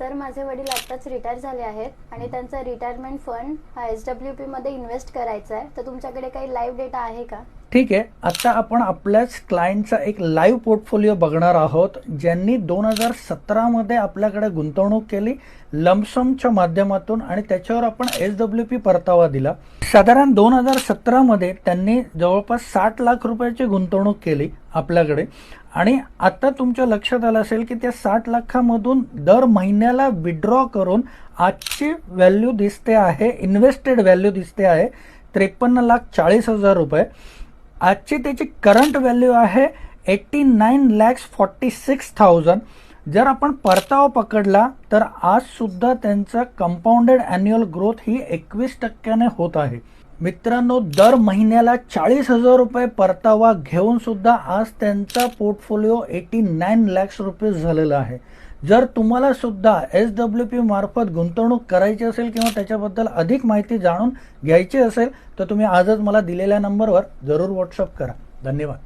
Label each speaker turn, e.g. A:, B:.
A: Sir माझे वडील आत्ताच रिटायर झाले आहेत आणि त्यांचा रिटायरमेंट फंड हा एस डब्ल्यू पी मध्ये इन्व्हेस्ट करायचा आहे. तर तुमच्याकडे काही लाईव्ह डेटा आहे का?
B: ठीक आहे. आता आपण आपल्याच क्लायंटचा एक लाईव्ह पोर्टफोलिओ बघणार आहोत ज्यांनी दोन हजार सतरामध्ये आपल्याकडे गुंतवणूक केली लमसमच्या माध्यमातून आणि त्याच्यावर आपण एस डब्ल्यू पी परतावा दिला. साधारण दोन हजार सतरामध्ये त्यांनी जवळपास साठ लाख रुपयाची गुंतवणूक केली आपल्याकडे. आणि आता तुमच्या लक्षात आलं असेल की त्या साठ लाखामधून दर महिन्याला विड्रॉ करून आजची व्हॅल्यू दिसते आहे इन्व्हेस्टेड व्हॅल्यू दिसते आहे त्रेपन्न लाख चाळीस हजार रुपये. आजची त्याची करंट व्हॅल्यू आहे eighty nine lakhs forty six thousand जर आपण परतावा पकडला तर आज सुद्धा त्यांचा कंपाऊंडेड अॅन्युअल ग्रोथ ही एकवीस टक्क्याने होत आहे. मित्रांनो दर महिन्याला चाळीस हजार रुपये परतावा घेऊन सुद्धा आज त्यांचा portfolio eighty nine lakhs rupees झालेला आहे. जर तुम्हाला सुद्धा एस डब्ल्यू पी मार्फत गुंतवणूक करायची असेल किंवा त्याच्याबद्दल अधिक माहिती जाणून घ्यायची असेल तर तुम्ही आजच मला दिलेल्या नंबरवर जरूर व्हॉट्सअप करा. धन्यवाद.